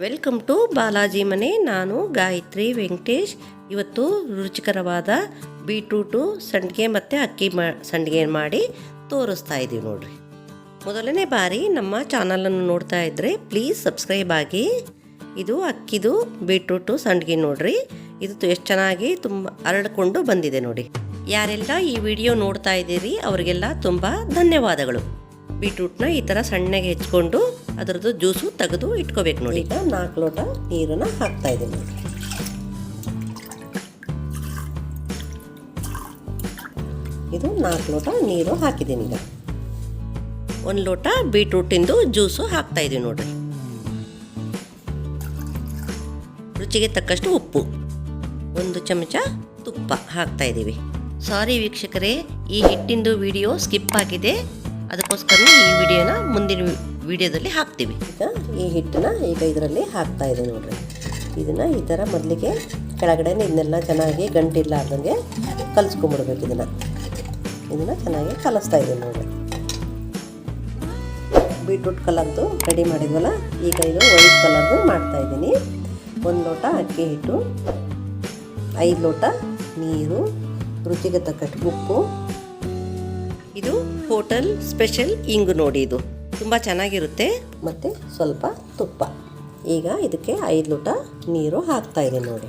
Welcome to Balaji ಮನೆ. ನಾನು ಗಾಯತ್ರಿ ವೆಂಕಟೇಶ್. ಇವತ್ತು ರುಚಿಕರವಾದ ಬೀಟ್ರೂಟು ಸಂಡಿಗೆ ಮತ್ತು ಅಕ್ಕಿ ಮಾ, ಸಂಡಿಗೆ ಮಾಡಿ ತೋರಿಸ್ತಾ ಇದ್ದೀವಿ ನೋಡಿರಿ. ಮೊದಲನೇ ಬಾರಿ ನಮ್ಮ ಚಾನಲನ್ನು ನೋಡ್ತಾ ಇದ್ದರೆ ಪ್ಲೀಸ್ ಸಬ್ಸ್ಕ್ರೈಬ್ ಆಗಿ. ಇದು ಅಕ್ಕಿದು ಬೀಟ್ರೂಟು ಸಂಡಿಗೆ ನೋಡಿರಿ. ಇದು ಎಷ್ಟು ಚೆನ್ನಾಗಿ ತುಂಬ ಹರಡಿಕೊಂಡು ಬಂದಿದೆ ನೋಡಿ. ಯಾರೆಲ್ಲ ಈ ವಿಡಿಯೋ ನೋಡ್ತಾ ಇದ್ದೀರಿ, ಅವರಿಗೆಲ್ಲ ತುಂಬ ಧನ್ಯವಾದಗಳು. ಬೀಟ್ರೂಟ್ನ ಈ ಥರ ಸಣ್ಣಗೆ ಹೆಚ್ಕೊಂಡು ಅದರದ್ದು ಜ್ಯೂಸು ತೆಗೆದು ಇಟ್ಕೋಬೇಕು ನೋಡಿ. ಈಗ ನಾಲ್ಕು ಲೋಟ ನೀರನ್ನು ಹಾಕ್ತಾ ಇದ್ದೀನಿ. ನೋಡಿ ಇದು ನಾಲ್ಕು ಲೋಟ ನೀರು ಹಾಕಿದ್ದೀನಿ ಈಗ. ಒಂದು ಲೋಟ ಬೀಟ್ರೂಟಿಂದು ಜ್ಯೂಸು ಹಾಕ್ತಾ ಇದ್ದೀವಿ ನೋಡ್ರಿ. ರುಚಿಗೆ ತಕ್ಕಷ್ಟು ಉಪ್ಪು. ಒಂದು ಚಮಚ ತುಪ್ಪ ಹಾಕ್ತಾ ಇದ್ದೀವಿ. ಸಾರಿ ವೀಕ್ಷಕರೇ ಈ ಹಿಟ್ಟಿಂದು ವಿಡಿಯೋ ಸ್ಕಿಪ್ ಆಗಿದೆ. ಅದಕ್ಕೋಸ್ಕರ ಈ ವಿಡಿಯೋನ ಮುಂದಿನ ವಿಡಿಯೋದಲ್ಲಿ ಹಾಕ್ತೀವಿ. ಈಗ ಈ ಹಿಟ್ಟನ್ನ ಈಗ ಇದರಲ್ಲಿ ಹಾಕ್ತಾ ಇದೆ ನೋಡ್ರಿ. ಇದನ್ನ ಈ ಥರ ಮೊದಲಿಗೆ ಕೆಳಗಡೆ ಇದನ್ನೆಲ್ಲ ಚೆನ್ನಾಗಿ ಗಂಟಿಲ್ಲಾರ್ದಂಗೆ ಕಲಿಸ್ಕೊಂಬಿಡ್ಬೇಕು ಇದನ್ನ. ಇದನ್ನ ಚೆನ್ನಾಗಿ ಕಲಿಸ್ತಾ ಇದ್ದೀನಿ ನೋಡ್ರಿ. ಬೀಟ್ರೂಟ್ ಕಲರ್ದು ರೆಡಿ ಮಾಡಿದ್ವಲ್ಲ, ಈಗ ಇದು ವೈಟ್ ಕಲರ್ದು ಮಾಡ್ತಾ ಇದ್ದೀನಿ. ಒಂದು ಲೋಟ ಅಕ್ಕಿ ಹಿಟ್ಟು, ಐದು ಲೋಟ ನೀರು, ರುಚಿಗೆ ತಕ್ಕಷ್ಟು ಉಪ್ಪು. ಇದು ಹೋಟೆಲ್ ಸ್ಪೆಷಲ್ ಇಂಗು ನೋಡಿ ಇದು. ತುಂಬ ಚೆನ್ನಾಗಿರುತ್ತೆ. ಮತ್ತು ಸ್ವಲ್ಪ ತುಪ್ಪ. ಈಗ ಇದಕ್ಕೆ ಐದು ಲೋಟ ನೀರು ಹಾಕ್ತಾ ಇದೆ ನೋಡಿ.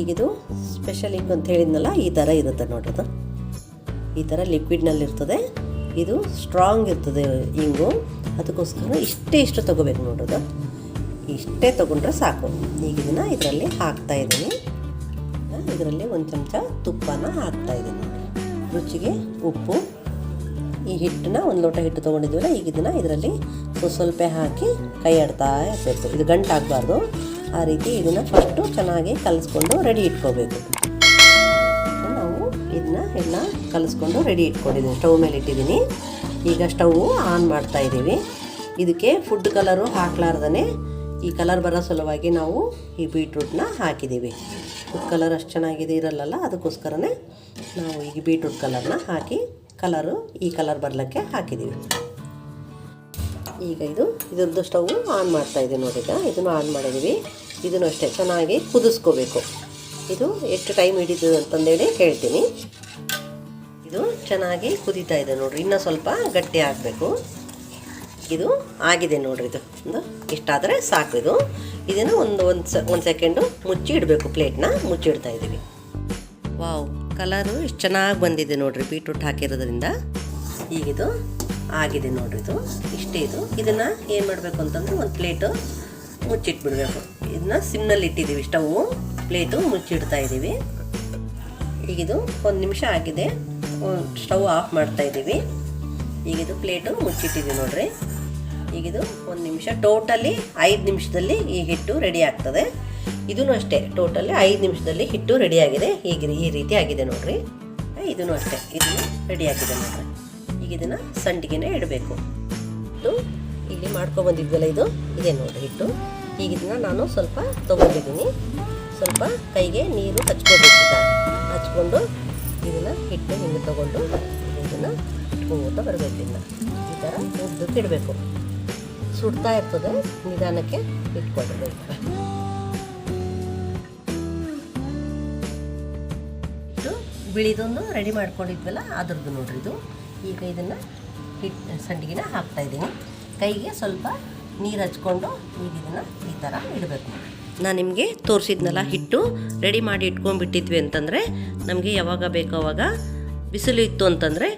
ಈಗಿದು ಸ್ಪೆಷಲ್ ಇಂಗ್ ಅಂತ ಹೇಳಿದ್ನಲ್ಲ, ಈ ಥರ ಇರುತ್ತೆ ನೋಡ್ರಿ ಈ ಥರ ಲಿಕ್ವಿಡ್ನಲ್ಲಿರ್ತದೆ ಇದು ಸ್ಟ್ರಾಂಗ್ ಇರ್ತದೆ ಇಂಗು ಅದಕ್ಕೋಸ್ಕರ ಇಷ್ಟೇ ಇಷ್ಟು ತೊಗೋಬೇಕು ನೋಡೋದು ಇಷ್ಟೇ ತೊಗೊಂಡ್ರೆ ಸಾಕು. ಈಗ ಇದನ್ನು ಇದರಲ್ಲಿ ಹಾಕ್ತಾ ಇದ್ದೀನಿ. ಇದರಲ್ಲಿ ಒಂದು ಚಮಚ ತುಪ್ಪನ ಹಾಕ್ತಾ ಇದ್ದೀನಿ. ರುಚಿಗೆ ಉಪ್ಪು, ಈ ಹಿಟ್ಟನ್ನ ಒಂದು ಲೋಟ ಹಿಟ್ಟು ತೊಗೊಂಡಿದ್ದೀವಲ್ಲ, ಈಗ ಇದನ್ನು ಇದರಲ್ಲಿ ಸ್ವಲ್ಪ ಹಾಕಿ ಕೈ ಆಡ್ತಾ ಇರಬೇಕು. ಇದು ಗಂಟಾಗಬಾರ್ದು. ಆ ರೀತಿ ಇದನ್ನು ಫಸ್ಟು ಚೆನ್ನಾಗಿ ಕಲಿಸ್ಕೊಂಡು ರೆಡಿ ಇಟ್ಕೋಬೇಕು. ನಾವು ಇದನ್ನ ಎಲ್ಲ ಕಲಿಸ್ಕೊಂಡು ರೆಡಿ ಇಟ್ಕೊಂಡಿದ್ದೀನಿ ಸ್ಟವ್ ಮೇಲೆ ಇಟ್ಟಿದ್ದೀನಿ. ಈಗ ಸ್ಟವ್ ಆನ್ ಮಾಡ್ತಾ ಇದ್ದೀವಿ. ಇದಕ್ಕೆ ಫುಡ್ ಕಲರು ಹಾಕ್ಲಾರ್ದೇ ಈ ಕಲರ್ ಬರೋ ಸಲುವಾಗಿ ನಾವು ಈ ಬೀಟ್ರೂಟ್ನ ಹಾಕಿದ್ದೀವಿ. ಫುಡ್ ಕಲರ್ ಅಷ್ಟು ಚೆನ್ನಾಗಿದೆ ಇರಲ್ಲಲ್ಲ, ಅದಕ್ಕೋಸ್ಕರನೇ ನಾವು ಈಗ ಬೀಟ್ರೂಟ್ ಕಲರ್ನ ಹಾಕಿ ಕಲರು ಈ ಕಲರ್ ಬರಲಿಕ್ಕೆ ಹಾಕಿದ್ದೀವಿ. ಈಗ ಇದು ಇದ್ರದ್ದು ಸ್ಟವ್ ಆನ್ ಮಾಡ್ತಾ ಇದ್ದೀವಿ ನೋಡಿ ಈಗ. ಇದನ್ನು ಆನ್ ಮಾಡಿದ್ದೀವಿ. ಇದನ್ನು ಅಷ್ಟೇ ಚೆನ್ನಾಗಿ ಕುದಿಸ್ಕೋಬೇಕು. ಇದು ಎಷ್ಟು ಟೈಮ್ ಹಿಡಿತು ಅಂತಂದೇಳಿ ಹೇಳ್ತೀನಿ ಇದು ಚೆನ್ನಾಗಿ ಕುದೀತಾ ಇದೆ ನೋಡಿರಿ. ಇನ್ನೂ ಸ್ವಲ್ಪ ಗಟ್ಟಿ ಆಗಬೇಕು. ಇದು ಆಗಿದೆ ನೋಡ್ರಿ ಇದು. ಒಂದು ಇಷ್ಟಾದರೆ ಸಾಕು ಇದು. ಇದನ್ನು ಒಂದು ಒಂದು ಸ, ಒಂದು ಸೆಕೆಂಡು ಮುಚ್ಚಿ ಇಡಬೇಕು ಪ್ಲೇಟ್ನ ಮುಚ್ಚಿಡ್ತಾ ಇದ್ದೀವಿ. ವಾವ್, ಕಲರು ಎಷ್ಟು ಚೆನ್ನಾಗಿ ಬಂದಿದೆ ನೋಡ್ರಿ ಬೀಟ್ರೂಟ್ ಹಾಕಿರೋದ್ರಿಂದ. ಈಗಿದು ಆಗಿದೆ ನೋಡ್ರಿ ಇದು. ಇಷ್ಟೇ ಇದು. ಇದನ್ನು ಏನು ಮಾಡಬೇಕು ಅಂತಂದ್ರೆ ಒಂದು ಪ್ಲೇಟು ಮುಚ್ಚಿಟ್ಬಿಡಬೇಕು. ಇದನ್ನ ಸಿಮ್ನಲ್ಲಿ ಇಟ್ಟಿದ್ದೀವಿ ಸ್ಟವ್. ಪ್ಲೇಟು ಮುಚ್ಚಿಡ್ತಾ ಇದ್ದೀವಿ. ಈಗಿದು ಒಂದು ನಿಮಿಷ ಆಗಿದೆ. ಸ್ಟವ್ ಆಫ್ ಮಾಡ್ತಾ ಇದ್ದೀವಿ. ಈಗಿದು ಪ್ಲೇಟು ಮುಚ್ಚಿಟ್ಟಿದ್ದೀವಿ ನೋಡ್ರಿ. ಈಗಿದು ಒಂದು ನಿಮಿಷ. ಟೋಟಲಿ ಐದು ನಿಮಿಷದಲ್ಲಿ ಈ ಹಿಟ್ಟು ರೆಡಿ ಆಗ್ತದೆ. ಇದೂ ಅಷ್ಟೇ, ಟೋಟಲಿ ಐದು ನಿಮಿಷದಲ್ಲಿ ಹಿಟ್ಟು ರೆಡಿ ಆಗಿದೆ. ಈಗ ಈ ರೀತಿ ಆಗಿದೆ ನೋಡ್ರಿ. ಇದೂ ಅಷ್ಟೇ ಇದು ಆಗಿದೆ ನೋಡ್ರಿ. ಈಗ ಇದನ್ನು ಸಂಡಿಗೆನೇ ಇಡಬೇಕು. ಇದು ಇಲ್ಲಿ ಮಾಡ್ಕೊಬಂದಿದ್ವಲ್ಲ ಇದು, ಇದೆ ನೋಡ್ರಿ ಹಿಟ್ಟು. ಈಗ ಇದನ್ನ ನಾನು ಸ್ವಲ್ಪ ತೊಗೊಂಡಿದ್ದೀನಿ. ಸ್ವಲ್ಪ ಕೈಗೆ ನೀರು ಹಚ್ಕೋಬೇಕು ಹಚ್ಕೊಂಡು ಇದನ್ನು ಹಿಟ್ಟು ಹಿಂಗೆ ತೊಗೊಂಡು ಇದನ್ನು ಇಟ್ಕೋತ ಬರಬೇಕು ಇದನ್ನ ಈ ಥರ ಉದ್ದಕ್ಕೆ ಇಡಬೇಕು ಸುಡ್ತಾ ಇರ್ತದೆ, ನಿಧಾನಕ್ಕೆ ಇಟ್ಕೊಳ್ಬೇಕು. ಇದು ಬಿಳಿದೊಂದು ರೆಡಿ ಮಾಡ್ಕೊಂಡಿದ್ವಲ್ಲ, ಅದ್ರದ್ದು ನೋಡ್ರಿ ಇದು. ಈಗ ಇದನ್ನು ಹಿಟ್ಟು ಸಂಡಿಗೆನ ಹಾಕ್ತಾ ಇದ್ದೀನಿ. ಕೈಗೆ ಸ್ವಲ್ಪ ನೀರು ಹಚ್ಕೊಂಡು ಈಗ ಇದನ್ನು ಈ ಥರ ಇಡಬೇಕು ನಾನು ನಿಮಗೆ ತೋರಿಸಿದ್ನಲ್ಲ, ಹಿಟ್ಟು ರೆಡಿ ಮಾಡಿ ಇಟ್ಕೊಂಡ್ಬಿಟ್ಟಿದ್ವಿ ಅಂತಂದರೆ ನಮಗೆ ಯಾವಾಗ ಬೇಕೋ ಅವಾಗ ಬಿಸಿಲು ಇತ್ತು ಅಂತಂದರೆ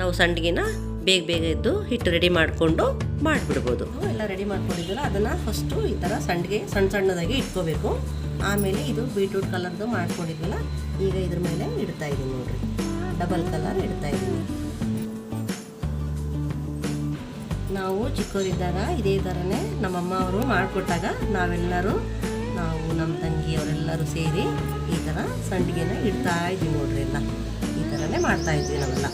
ನಾವು ಸಂಡಿಗೆನ ಬೇಗ ಬೇಗ ಇದ್ದು ಹಿಟ್ಟು ರೆಡಿ ಮಾಡಿಕೊಂಡು ಮಾಡಿಬಿಡ್ಬೋದು. ಎಲ್ಲ ರೆಡಿ ಮಾಡ್ಕೊಂಡಿದ್ದಲ್ಲ ಅದನ್ನು ಫಸ್ಟು ಈ ಥರ ಸಂಡಿಗೆ ಸಣ್ಣ ಸಣ್ಣದಾಗಿ ಇಟ್ಕೋಬೇಕು. ಆಮೇಲೆ ಇದು ಬೀಟ್ರೂಟ್ ಕಲರ್ದು ಮಾಡ್ಕೊಂಡಿದ್ವಲ್ಲ ಈಗ ಇದ್ರ ಮೇಲೆ ಇಡ್ತಾ ಇದ್ದೀನಿ ನೋಡ್ರಿ. ಡಬಲ್ ಕಲರ್ ಇಡ್ತಾ ಇದ್ದೀನಿ. ನಾವು ಚಿಕ್ಕವರಿದ್ದಾಗ ಇದೇ ಥರನೇ ನಮ್ಮಮ್ಮ ಅವರು ಮಾಡಿಕೊಟ್ಟಾಗ ನಾವೆಲ್ಲರೂ, ನಾವು ನಮ್ಮ ತಂಗಿಯವರೆಲ್ಲರೂ ಸೇರಿ ಈ ಥರ ಸಂಡಿಗೆನ ಇಡ್ತಾ ಇದ್ವಿ ನೋಡ್ರಿ ಎಲ್ಲ. ಈ ಥರನೇ ಮಾಡ್ತಾ ಇದ್ವಿ ನಾವೆಲ್ಲ.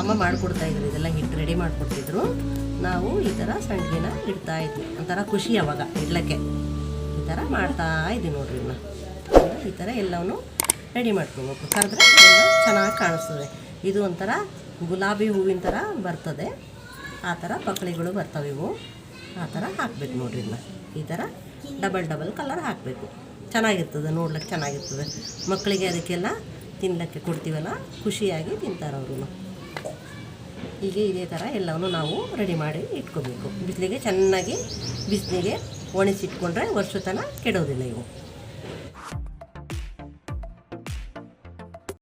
ಅಮ್ಮ ಮಾಡಿಕೊಡ್ತಾ ಇದ್ರು, ಇದೆಲ್ಲ ಹಿಟ್ಟು ರೆಡಿ ಮಾಡಿಕೊಡ್ತಿದ್ರು. ನಾವು ಈ ಥರ ಸಂಡಿಗೆನ ಇಡ್ತಾ ಇದ್ವಿ. ಒಂಥರ ಖುಷಿ ಅವಾಗ, ಇಡ್ಲಕ್ಕೆ. ಈ ಥರ ಮಾಡ್ತಾ ಇದ್ದೀವಿ ನೋಡ್ರಿ ಇನ್ನು ಈ ಥರ ಎಲ್ಲವನ್ನು ರೆಡಿ ಮಾಡ್ಕೋಬೇಕು. ಕರೆದ್ರೆ ಎಲ್ಲ ಚೆನ್ನಾಗಿ ಕಾಣಿಸ್ತದೆ. ಇದು ಒಂಥರ ಗುಲಾಬಿ ಹೂವಿನ ಥರ ಬರ್ತದೆ. ಆ ಥರ ಪಕ್ಳಿಗಳು ಬರ್ತವೆ ಇವು. ಆ ಥರ ಹಾಕ್ಬೇಕು ನೋಡ್ರಿ ಇನ್ನು ಈ ಥರ ಡಬಲ್ ಡಬಲ್ ಕಲರ್ ಹಾಕಬೇಕು. ಚೆನ್ನಾಗಿರ್ತದೆ, ನೋಡ್ಲಿಕ್ಕೆ ಚೆನ್ನಾಗಿರ್ತದೆ. ಮಕ್ಕಳಿಗೆ ಅದಕ್ಕೆಲ್ಲ ತಿನ್ನಲಿಕ್ಕೆ ಕೊಡ್ತೀವಲ್ಲ, ಖುಷಿಯಾಗಿ ತಿಂತಾರೆ ಅವರು ಹೀಗೆ ಇದೇ ಥರ ಎಲ್ಲವನ್ನು ನಾವು ರೆಡಿ ಮಾಡಿ ಇಟ್ಕೋಬೇಕು. ಬಿಸಿಲಿಗೆ ಚೆನ್ನಾಗಿ ಬಿಸಿಲಿಗೆ ಒಣಸಿಟ್ಕೊಂಡ್ರೆ ವರ್ಷ ತನಕ ಕೆಡೋದಿಲ್ಲ ಇವು.